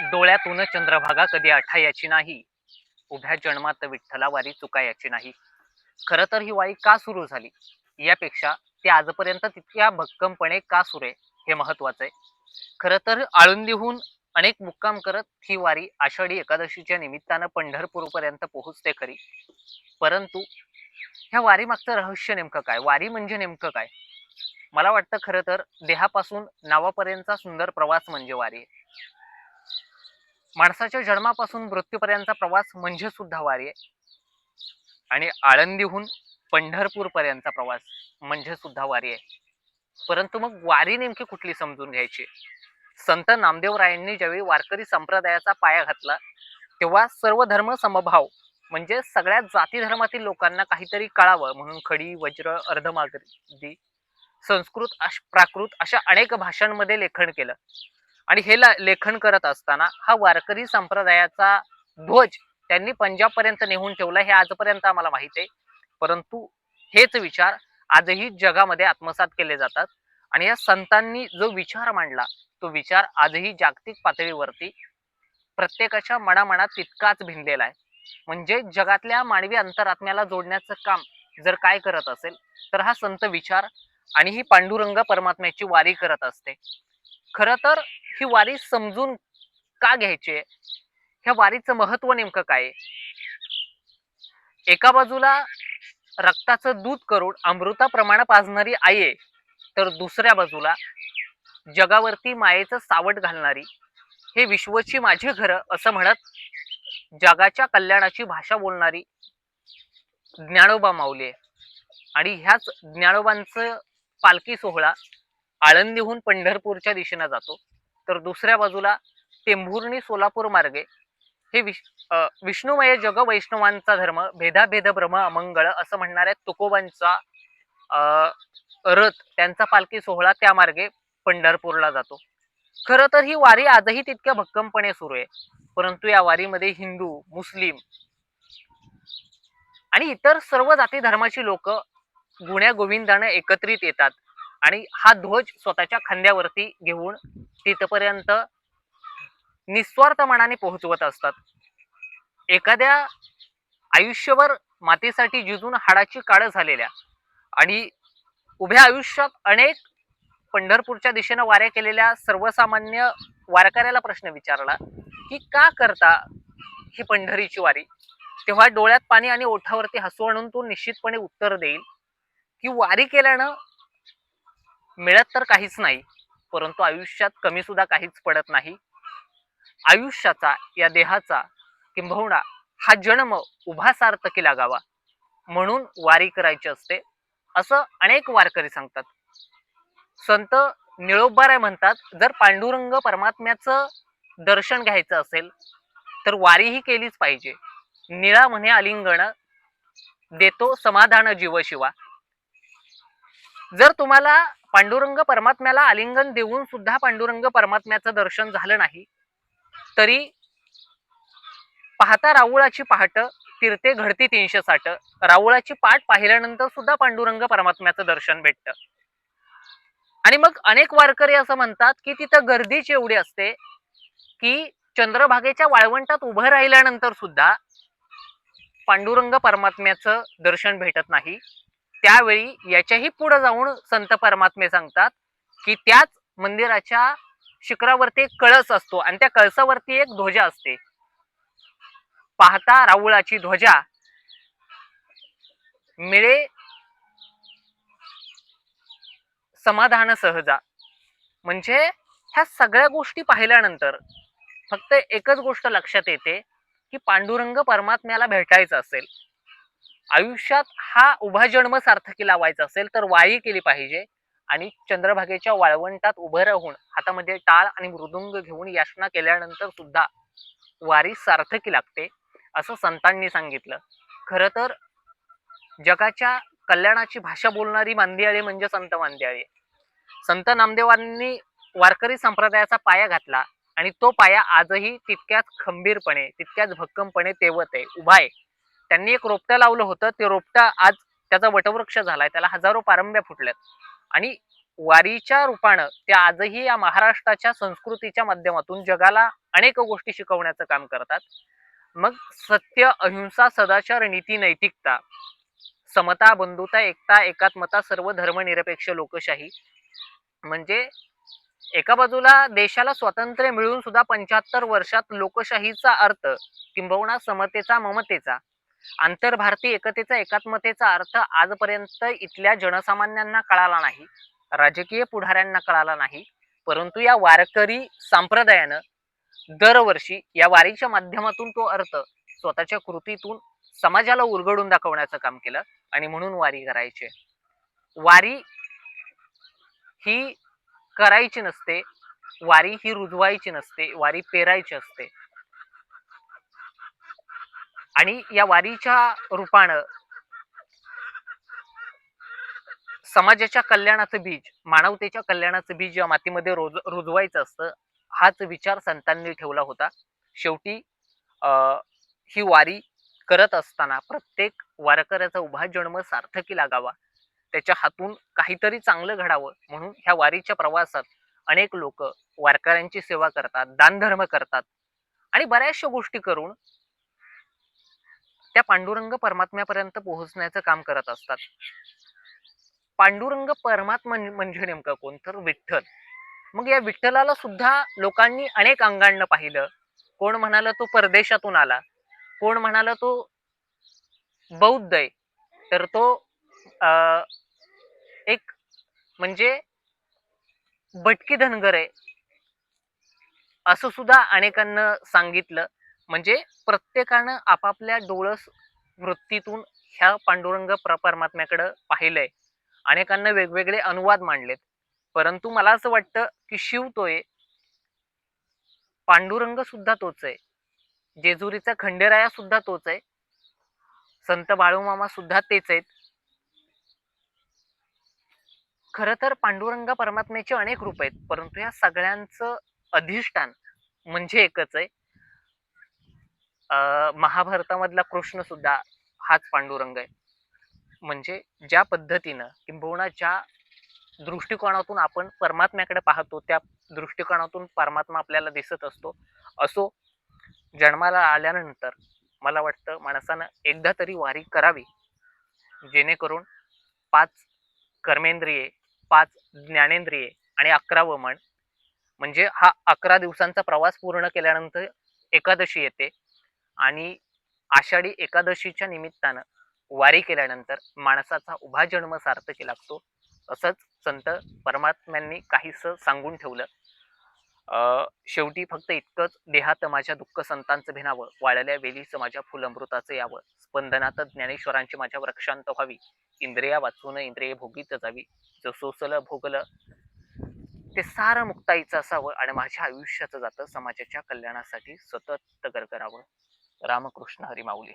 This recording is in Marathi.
डोळ्यातून चंद्रभागा कधी आठायाची नाही. उभ्या जन्मात विठ्ठला वारी चुकायाची नाही. खरं तर ही वारी का सुरू झाली? यापेक्षा ती आजपर्यंत तितक्या भक्कमपणे का सुरू? आहे हे महत्वाचं आहे. खरं तर आळंदीहून अनेक मुक्काम करत ही वारी आषाढी एकादशीच्या निमित्तानं पंढरपूरपर्यंत पोहोचते खरी. परंतु ह्या वारीमागचं रहस्य नेमकं काय? वारी म्हणजे नेमकं काय? मला वाटतं खरं तर देहापासून नावापर्यंतचा सुंदर प्रवास म्हणजे वारी. आहे माणसाच्या जन्मापासून मृत्यूपर्यंतचा प्रवास म्हणजे सुद्धा वारी आहे. आणि आळंदीहून पंढरपूर पर्यंतचा प्रवास म्हणजे सुद्धा वारी आहे. परंतु मग वारी नेमकी कुठली समजून घ्यायची? संत नामदेवरायांनी ज्यावेळी वारकरी संप्रदायाचा पाया घातला तेव्हा सर्व धर्म समभाव म्हणजे सगळ्या जाती धर्मातील लोकांना काहीतरी कळावं म्हणून खडी वज्र अर्धमागरी संस्कृत अश- प्राकृत अशा अनेक भाषांमध्ये लेखन केलं. आणि हे लेखन करत असताना हा वारकरी संप्रदायाचा ध्वज त्यांनी पंजाब पर्यंत ठेवला हे आजपर्यंत आम्हाला माहिती आहे. परंतु हेच विचार आजही जगामध्ये आत्मसात केले जातात. आणि या संतांनी जो विचार मांडला तो विचार आजही जागतिक पातळीवरती प्रत्येकाच्या मनामनात तितकाच भिनलेला आहे. म्हणजे जगातल्या मानवी अंतरात्म्याला जोडण्याचं काम जर काय करत असेल तर हा संत विचार आणि ही पांडुरंग परमात्म्याची वारी करत असते. खरं तर ही वारी समजून का घ्यायची आहे? ह्या वारीचं महत्त्व नेमकं काय एका बाजूला रक्ताचं दूध करून अमृताप्रमाणे पाजणारी आई आहे तर दुसऱ्या बाजूला जगावरती मायेचं सावट घालणारी हे विश्वची माझे घर असं म्हणत जगाच्या कल्याणाची भाषा बोलणारी ज्ञानोबा माऊली आणि ह्याच ज्ञानोबांचं पालखी सोहळा आळंदीहून पंढरपूरच्या दिशेनं जातो. तर दुसऱ्या बाजूला टेंभुर्णी सोलापूर मार्गे हे विश विष्णुमय जग वैष्णवांचा धर्म भेदाभेद भ्रम अमंगळ असं म्हणणाऱ्या तुकोबांचा रथ त्यांचा पालखी सोहळा त्या मार्गे पंढरपूरला जातो. खरं तर ही वारी आजही तितक्या भक्कमपणे सुरू आहे. परंतु या वारीमध्ये हिंदू मुस्लिम आणि इतर सर्व जाती धर्माची लोक गुण्या गोविंदानं एकत्रित येतात. आणि हा ध्वज स्वतःच्या खांद्यावरती घेऊन तिथपर्यंत निस्वार्थ मनाने पोहोचवत असतात. एखाद्या आयुष्यभर मातीसाठी जिजून हाडाची काळ झालेल्या आणि उभ्या आयुष्यात अनेक पंढरपूरच्या दिशेनं वाऱ्या केलेल्या सर्वसामान्य वारकऱ्याला प्रश्न विचारला की का करता ही पंढरीची वारी? तेव्हा डोळ्यात पाणी आणि ओठावरती हसू आणून तो निश्चितपणे उत्तर देईल की वारी केल्यानं मिळत तर काहीच नाही परंतु आयुष्यात कमी सुद्धा काहीच पडत नाही. आयुष्याचा या देहाचा किंबहुना हा जन्म उभा सार्थकी लागावा म्हणून वारी करायची असते असं अनेक वारकरी सांगतात. संत निळोबाराय म्हणतात जर पांडुरंग परमात्म्याचं दर्शन घ्यायचं असेल तर वारीही केलीच पाहिजे. निळा म्हणे आलिंगण देतो समाधान जीव शिवा जर तुम्हाला पांडुरंग परमात्म्याला आलिंगन देऊन सुद्धा पांडुरंग परमात्म्याचं दर्शन झालं नाही. तरी पाहता राऊळाची पहाट तीर्थे घडती तीनशे साठ. राऊळाची पाठ पाहिल्यानंतर सुद्धा पांडुरंग परमात्म्याचं दर्शन भेटतं. आणि मग अनेक वारकरी असं म्हणतात की तिथं गर्दीच एवढी असते की चंद्रभागेच्या वाळवंटात उभं राहिल्यानंतर सुद्धा पांडुरंग परमात्म्याचं दर्शन भेटत नाही. त्यावेळी याच्याही पुढे जाऊन संत परमात्मे सांगतात की त्याच मंदिराच्या शिखरावरती एक कळस असतो आणि त्या कळसावरती एक ध्वजा असते. पाहता राऊळाची ध्वजा. मिळे समाधान सहजा. म्हणजे ह्या सगळ्या गोष्टी पाहिल्यानंतर फक्त एकच गोष्ट लक्षात येते की पांडुरंग परमात्म्याला भेटायचं असेल. आयुष्यात हा उभा जन्म सार्थकी लावायचा असेल तर वाई केली पाहिजे. आणि चंद्रभागेच्या वाळवंटात उभं राहून हातामध्ये टाळ आणि मृदुंग घेऊन याचना केल्यानंतर सुद्धा वारी सार्थकी लागते असं संतांनी सांगितलं. खरं तर जगाच्या कल्याणाची भाषा बोलणारी मांदियाळी म्हणजे संत मांदियाळी. संत नामदेवांनी वारकरी संप्रदायाचा पाया घातला आणि तो पाया आजही तितक्याच खंबीरपणे तितक्याच भक्कमपणे तेवत आहे उभा आहे. त्यांनी एक रोपटं लावलं होतं. ते रोपटं आज त्याचा वटवृक्ष झालाय. त्याला हजारो पारंब्या फुटल्यात. आणि वारीच्या रूपानं ते आजही या महाराष्ट्राच्या संस्कृतीच्या माध्यमातून जगाला अनेक गोष्टी शिकवण्याचं काम करतात. मग सत्य अहिंसा सदाचार नीती नैतिकता समता बंधुता एकता एकात्मता सर्व धर्मनिरपेक्ष लोकशाही म्हणजे एका बाजूला देशाला स्वातंत्र्य मिळून सुद्धा पंच्याहत्तर वर्षात लोकशाहीचा अर्थ किंबहुना समतेचा ममतेचा आंतरभारतीय एकतेचा एकात्मतेचा अर्थ आजपर्यंत इथल्या जनसामान्यांना कळाला नाही राजकीय पुढाऱ्यांना कळाला नाही परंतु या वारकरी संप्रदायानं दरवर्षी या वारीच्या माध्यमातून तो अर्थ स्वतःच्या कृतीतून समाजाला उलगडून दाखवण्याचं काम केलं आणि म्हणून वारी करायचे. वारी ही करायची नसते वारी ही रुजवायची नसते वारी पेरायची असते. आणि या वारीच्या रूपानं समाजाच्या कल्याणाचं बीज मानवतेच्या कल्याणाचं बीज या मातीमध्ये रोज रुजवायचं असतं हाच विचार संतांनी ठेवला होता. शेवटी ही वारी करत असताना प्रत्येक वारकऱ्याचा उभा जन्म सार्थकी लागावा. त्याच्या हातून काहीतरी चांगलं घडावं म्हणून ह्या वारीच्या प्रवासात अनेक लोक वारकऱ्यांची सेवा करतात दानधर्म करतात. आणि बऱ्याचशा गोष्टी करून त्या पांडुरंग परमात्म्यापर्यंत पोहोचण्याचं काम करत असतात. पांडुरंग परमात्मा म्हणजे नेमकं कोण? तर विठ्ठल. मग या विठ्ठलाला सुद्धा लोकांनी अनेक अंगांना पाहिलं. कोण म्हणाला तो परदेशातून आला? कोण म्हणाला तो बौद्ध आहे? तर तो अं, एक म्हणजे भटकी धनगर आहे. असं सुद्धा अनेकांना सांगितलं. म्हणजे प्रत्येकानं आपापल्या डोळस वृत्तीतून ह्या पांडुरंग प्र परमात्म्याकडं पाहिलंय. अनेकांना वेगवेगळे अनुवाद मांडलेत. परंतु मला असं वाटतं की शिव तोय पांडुरंग सुद्धा तोच आहे जेजुरीचा खंडेराया सुद्धा तोच आहे संत बाळूमामा सुद्धा तेच आहेत खर तर पांडुरंग परमात्म्याचे अनेक रूप आहेत परंतु या सगळ्यांचं अधिष्ठान म्हणजे एकच आहे महाभारतामधला कृष्ण सुद्धा हाच पांडुरंग आहे. म्हणजे ज्या पद्धतीनं किंबहुना ज्या दृष्टिकोनातून आपण परमात्म्याकडे पाहतो त्या दृष्टिकोनातून परमात्मा आपल्याला दिसत असतो असो जन्माला आल्यानंतर मला वाटतं माणसानं एकदा तरी वारी करावी जेणेकरून पाच कर्मेंद्रिये पाच ज्ञानेंद्रिये आणि अकरावं मन म्हणजे हा अकरा दिवसांचा प्रवास पूर्ण केल्यानंतर एकादशी येते. आणि आषाढी एकादशीच्या निमित्तानं वारी केल्यानंतर माणसाचा उभा जन्म सार्थकी लागतो. असंच संत परमात्म्यांनी काहीसं सांगून ठेवलं. शेवटी फक्त इतकंच देहात माझ्या दुःख संतांचं भिनावं वाळल्या वेलीचं माझ्या फुलमृताचं यावं स्पंदनात ज्ञानेश्वरांची माझ्या वृक्षांत व्हावी इंद्रिया वाचून इंद्रिय भोगीत जावी जो सोसलं भोगलं ते सारं मुक्ताईचं असावं आणि माझ्या आयुष्याचं जातं समाजाच्या कल्याणासाठी सतत करावं रामकृष्ण हरी माऊली.